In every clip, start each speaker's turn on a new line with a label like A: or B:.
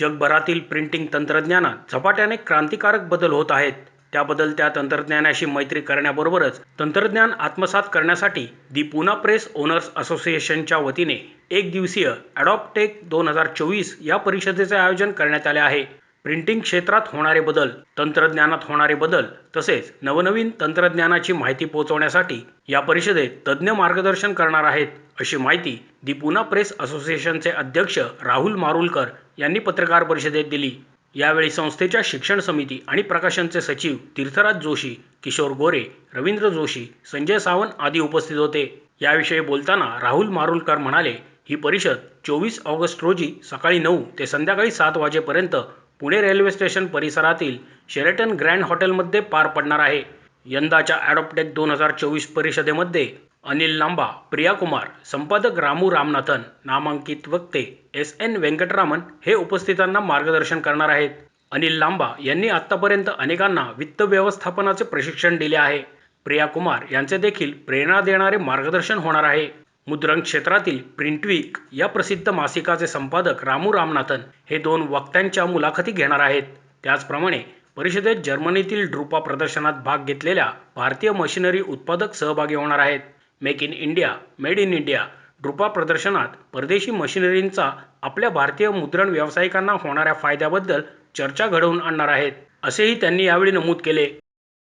A: जगभरातील प्रिंटिंग तंत्रज्ञानात झपाट्याने क्रांतिकारक बदल होत आहेत. त्याबद्दल त्या तंत्रज्ञानाशी मैत्री करण्याबरोबरच तंत्रज्ञान आत्मसात करण्यासाठी दी पुना प्रेस ओनर्स असोसिएशनच्या वतीने एक दिवसीय ॲडॉप्टेक दोन हजार चोवीस या परिषदेचे आयोजन करण्यात आले आहे. प्रिंटिंग क्षेत्रात होणारे बदल तंत्रज्ञानात होणारे बदल तसेच नवनवीन तंत्रज्ञानाची माहिती पोहोचवण्यासाठी या परिषदेत तज्ज्ञ मार्गदर्शन करणार आहेत. अशी माहिती दी पुना प्रेस असोसिएशनचे अध्यक्ष राहुल मारुलकर यांनी पत्रकार परिषदेत दिली. यावेळी संस्थेच्या शिक्षण समिती आणि प्रकाशनचे सचिव तीर्थराज जोशी किशोर गोरे रवींद्र जोशी संजय सावंत आदी उपस्थित होते. याविषयी बोलताना राहुल मारुलकर म्हणाले ही परिषद चोवीस ऑगस्ट रोजी सकाळी नऊ ते संध्याकाळी सात वाजेपर्यंत पुणे रेल्वे स्टेशन परिसरातील शेरेटन ग्रँड हॉटेलमध्ये पार पडणार आहे. यंदाच्या ॲडॉप्टेक दोन हजार चोवीस परिषदेमध्ये अनिल लांबा प्रिया कुमार संपादक रामू रामनाथन नामांकित वक्ते एस एन व्यंकटरामन हे उपस्थितांना मार्गदर्शन करणार आहेत. अनिल लांबा यांनी आत्तापर्यंत अनेकांना वित्त व्यवस्थापनाचे प्रशिक्षण दिले आहे. प्रिया कुमार यांचे देखील प्रेरणा देणारे मार्गदर्शन होणार आहे. मुद्रण क्षेत्रातील प्रिंटवीक या प्रसिद्ध मासिकाचे संपादक रामू रामनाथन हे दोन वक्त्यांच्या मुलाखती घेणार आहेत. त्याचप्रमाणे परिषदेत जर्मनीतील ड्रुपा प्रदर्शनात भाग घेतलेल्या भारतीय मशिनरी उत्पादक सहभागी होणार आहेत. Make in India made in India drupa प्रदर्शनात परदेशी मशिनरींचा आपल्या भारतीय मुद्रण व्यावसायिकांना होणाऱ्या फायद्याबद्दल चर्चा घडवून आणणार आहेत असेही त्यांनी यावेळी नमूद केले.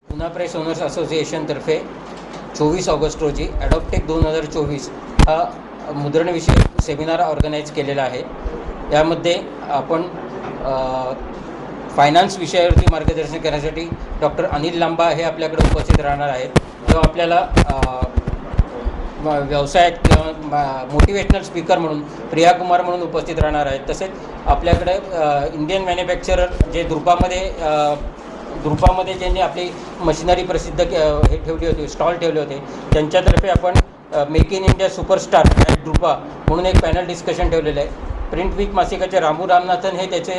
B: पुन्हा प्रेस ओनर्स असोसिएशनतर्फे चोवीस ऑगस्ट रोजी ॲडॉप्टेक दोन हजार चोवीस हा मुद्रणविषयक सेमिनार ऑर्गनाईज केलेला आहे. यामध्ये आपण फायनान्स विषयावरती मार्गदर्शन करण्यासाठी डॉक्टर अनिल लांबा हे आपल्याकडे उपस्थित राहणार आहेत. जो आपल्याला व्यवसायात किंवा मोटिवेशनल स्पीकर म्हणून प्रिया कुमार म्हणून उपस्थित राहणार आहेत. तसेच आपल्याकडे इंडियन मॅन्युफॅक्चरर जे द्रुपामध्ये अ, ज्यांनी आपली मशिनरी प्रसिद्ध के- हे ठेवली होती स्टॉल ठेवले होते त्यांच्यातर्फे आपण make in India superstar at drupa म्हणून एक पॅनल डिस्कशन ठेवलेलं आहे. प्रिंट वीक मासिकाचे रामू रामनाथन हे त्याचे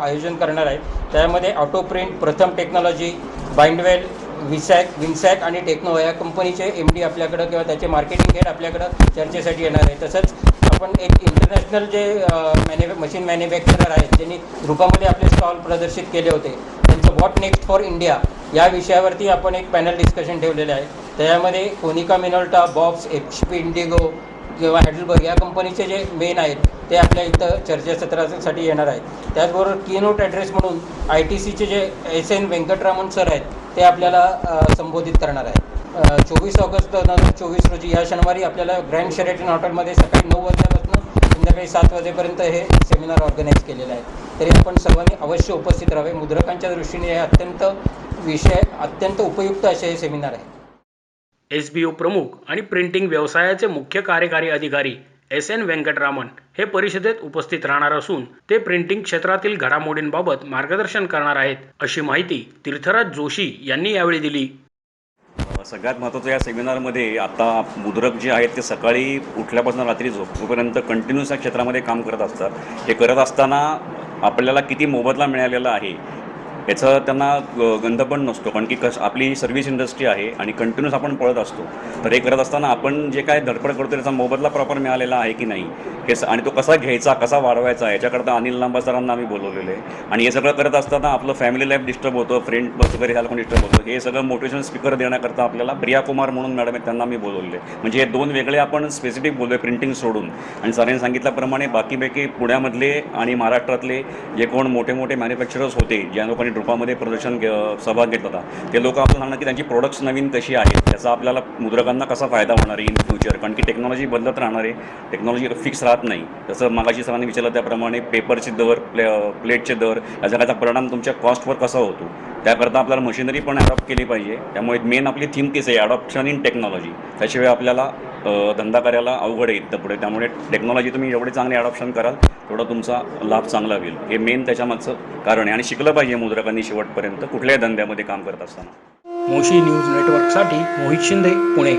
B: आयोजन करणार आहेत. त्यामध्ये auto print Pratham technology Bindwel विसॅक विनसॅक आणि टेक्नो या कंपनीचे एम डी आपल्याकडं किंवा त्याचे मार्केटिंग हेड आपल्याकडं चर्चेसाठी येणार आहे. तसंच आपण एक इंटरनॅशनल जे मॅन्यु मशीन मॅन्युफॅक्चरर आहेत ज्यांनी ग्रुपामध्ये आपले स्टॉल प्रदर्शित केले होते त्यांचं व्हॉट नेक्स्ट फॉर इंडिया या विषयावरती आपण एक पॅनल डिस्कशन ठेवलेलं आहे. त्यामध्ये Konica Minolta box H P Indigo किंवा हॅडलबर्ग या कंपनीचे जे मेन आहेत ते आपल्या इथं चर्चासत्रासाठी येणार आहेत. त्याचबरोबर कीनोट ॲड्रेस म्हणून आय टी सीचे J S N Venkataraman sir आहेत ते आपल्याला संबोधित करणार आहे चोवीस ऑगस्ट दोन हजार चोवीस रोजी या शनिवारी आपल्याला ग्रँड शेरेटन हॉटेलमध्ये सकाळी नऊ वाजल्यापासून संध्याकाळी सात वाजेपर्यंत हे सेमिनार ऑर्गनाईज केलेलं आहे तरी आपण सर्वांनी अवश्य उपस्थित राहावे. मुद्रकांच्या दृष्टीने हे अत्यंत विषय अत्यंत उपयुक्त असे हे सेमिनार आहे.
A: एस बी ओ प्रमुख आणि प्रिंटिंग व्यवसायाचे मुख्य कार्यकारी अधिकारी एस एन व्यंकटरामन हे परिषदेत उपस्थित राहणार असून ते प्रिंटिंग क्षेत्रातील घडामोडींबाबत मार्गदर्शन करणार आहेत अशी माहिती तीर्थराज जोशी यांनी यावेळी दिली.
C: सगळ्यात महत्त्वाचं या सेमिनारमध्ये आता मुद्रक जे आहेत ते सकाळी उठल्यापासून रात्री झोपेपर्यंत कंटिन्यूस या क्षेत्रामध्ये काम करत असतात. हे करत असताना आपल्याला किती मोबदला मिळालेला आहे याचा त्यांना ग- गंध पण नसतो. कारण की कस आपली सर्व्हिस इंडस्ट्री आहे आणि कंटिन्युअस आपण पळत असतो. तर हे करत असताना आपण जे काय धडपड करतो त्याचा मोबदला प्रॉपर मिळालेला आहे की नाही? हे आणि तो कसा घ्यायचा कसा वाढवायचा याच्याकरता अनिल लांबा सरांना आम्ही बोलवलेलं आहे आणि हे सगळं करत असताना आपलं फॅमिली लाईफ डिस्टर्ब होतं फ्रेंड बस वगैरे ह्याला पण डिस्टर्ब होतं. हे सगळं मोटिवेशन स्पीकर देण्याकरता आपल्याला प्रिया कुमार म्हणून मॅडम आहेत त्यांना मी बोलवले म्हणजे हे दोन वेगळे आपण स्पेसिफिक बोलतोय प्रिंटिंग सोडून. आणि सरांनी सांगितल्याप्रमाणे बाकीपैकी पुण्यामधले आणि महाराष्ट्रातले जे कोण मोठे मोठे मॅन्युफॅक्चरर्स होते ज्या लोकांनी रूपामध्ये प्रदर्शन सहभाग घेतला होता. ते लोक आपण सांगणार की त्यांची प्रोडक्ट्स नवीन कशी आहेत त्याचा आपल्याला मुद्रकांना कसा फायदा होणार आहे इन फ्युचर कारण की टेक्नॉलॉजी बदलत राहणार आहे. टेक्नॉलॉजी फिक्स राहत नाही. जसं मागाशी सरांनी विचारलं त्याप्रमाणे पेपरचे दर प्ले प्लेटचे दर याचा त्याचा परिणाम तुमच्या कॉस्टवर कसा होतो? त्याकरता आपल्याला मशिनरी पण अडॉप्ट केली पाहिजे. त्यामुळे मेन आपली थीम तीच आहे अडॉप्शन इन टेक्नॉलॉजी त्याशिवाय आपल्याला धंदा करायला अवघड आहे इथं पुढे. त्यामुळे टेक्नॉलॉजी तुम्ही एवढे चांगले अडॉप्शन कराल तेवढा तुमचा लाभ चांगला होईल. हे मेन त्याच्यामागचं कारण आहे. आणि शिकलं पाहिजे मुद्रकांनी शेवटपर्यंत कुठल्याही धंद्यामध्ये काम करत असताना.
A: मोशी न्यूज नेटवर्कसाठी मोहित शिंदे पुणे.